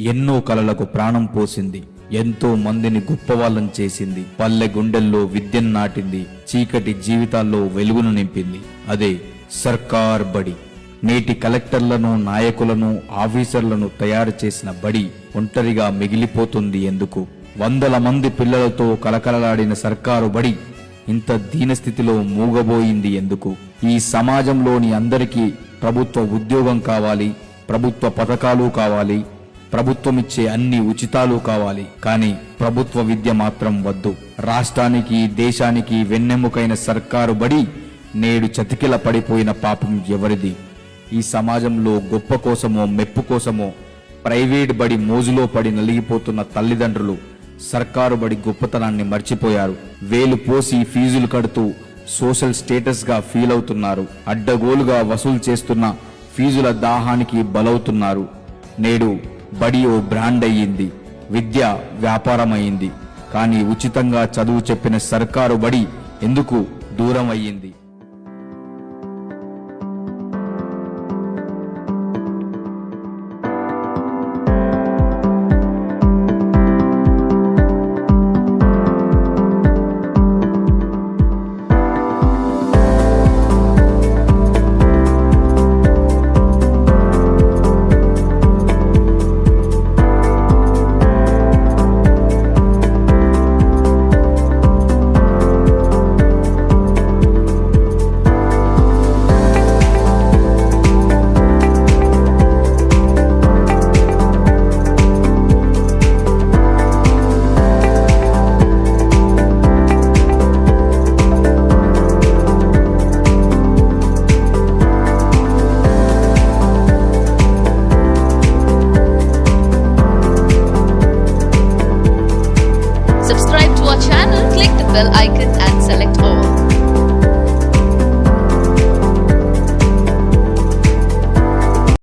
ఎన్నో కళలకు ప్రాణం పోసింది. ఎంతో మందిని గొప్పవాళ్ళం చేసింది. పల్లె గుండెల్లో విద్యను నాటింది. చీకటి జీవితాల్లో వెలుగును నింపింది. అదే సర్కార్ బడి. నేటి కలెక్టర్లను నాయకులను ఆఫీసర్లను తయారు చేసిన బడి ఒంటరిగా మిగిలిపోతుంది ఎందుకు? వందల మంది పిల్లలతో కలకలలాడిన సర్కారు బడి ఇంత దీనస్థితిలో మూగబోయింది ఎందుకు? ఈ సమాజంలోని అందరికీ ప్రభుత్వ ఉద్యోగం కావాలి ప్రభుత్వ పథకాలు కావాలి ప్రభుత్వం ఇచ్చే అన్ని ఉచితాలు కావాలి కానీ ప్రభుత్వ విద్య మాత్రం వద్దు. రాష్ట్రానికి దేశానికి వెన్నెముకైన సర్కారు బడి నేడు చతికిల పడిపోయిన పాపం ఎవరిది? ఈ సమాజంలో గొప్ప కోసమో మెప్పు కోసమో ప్రైవేట్ బడి మోజులో పడి నలిగిపోతున్న తల్లిదండ్రులు సర్కారు బడి గొప్పతనాన్ని మర్చిపోయారు. వేలు పోసి ఫీజులు కడుతూ సోషల్ స్టేటస్గా ఫీల్ అవుతున్నారు అడ్డగోలుగా వసూలు చేస్తున్న ఫీజుల దాహానికి బలవుతున్నారు. నేడు బడి ఓ బ్రాండ్ అయ్యింది. విద్య వ్యాపారమైంది. కానీ ఉచితంగా చదువు చెప్పిన సర్కారు బడి ఎందుకు దూరం అయ్యింది?